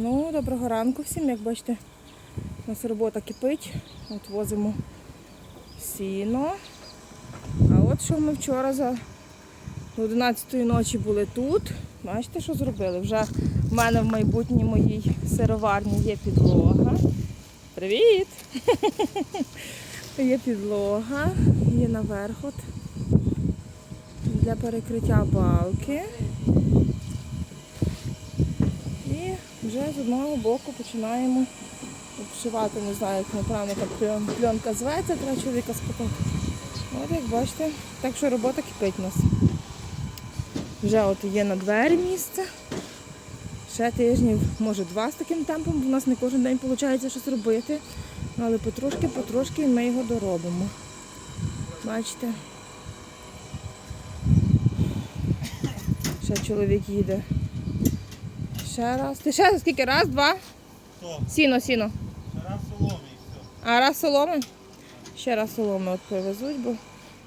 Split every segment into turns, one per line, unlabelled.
Ну, доброго ранку всім, як бачите, у нас робота кипить. От возимо сіно. А от що ми вчора за до 11 ночі були тут. Бачите, що зробили? Вже в мене в майбутній моїй сироварні є підлога. Привіт! Є підлога, є наверх от для перекриття балки. І вже з одного боку починаємо обшивати, не знаю, як неправильно там пленка зветься, треба чоловіка спитати. От як бачите, так що робота кипить у нас. Вже от є на двері місце. Ще тижнів, може два з таким темпом, бо в нас не кожен день виходить щось робити. Але потрошки-потрошки ми його доробимо. Бачите? Ще чоловік їде. Ще раз. Ти ще скільки? Раз, два?
Хто?
Сіно, сіно.
Раз соломі і все.
А раз соломи? Ще раз соломи от привезуть, бо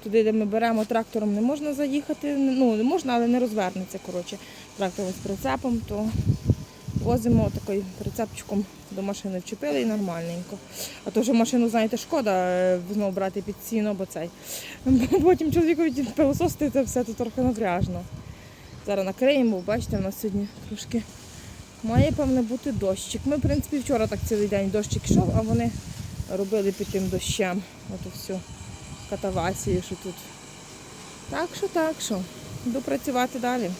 туди, де ми беремо трактором, не можна заїхати. Ну, не можна, але не розвернеться. Коротше, трактор з прицепом, то возимо такий прицепчиком до машини вчепили і нормальненько. А то вже машину, знаєте, шкода е, знову брати під сіно, бо цей. Потім чоловікові пилососити це все то трохи напряжно. Зараз накриємо, бо бачите, у нас сьогодні трошки має, певне, бути дощик. Ми, в принципі, вчора так цілий день дощик йшов, а вони робили під тим дощем. Ото всю катавасію, що тут. Так що, так що, Буду працювати далі.